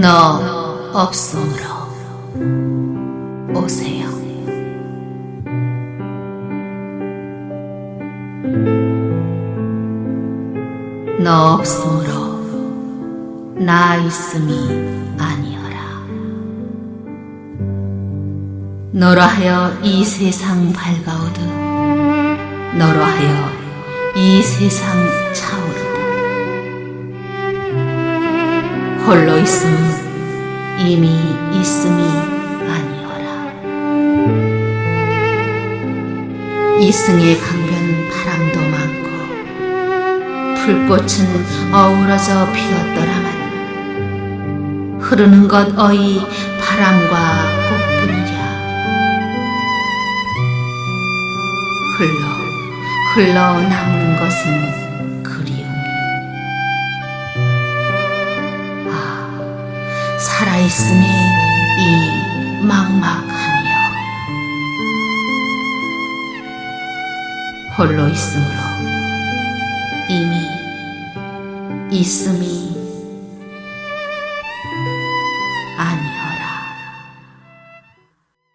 너 없으므로 오세요. 너 없으므로 나 있음이 아니어라. 너로 하여 이 세상 밝아오듯 너로 하여 이 세상 차오 홀로 있음은 이미 있음이 아니어라. 이승의 강변 바람도 많고 불꽃은 어우러져 피었더라만 흐르는 것 어이 바람과 꽃뿐이랴. 흘러 흘러 남는 것은 살아있음의 이 막막함이여. 홀로 있으므로 이미 있음이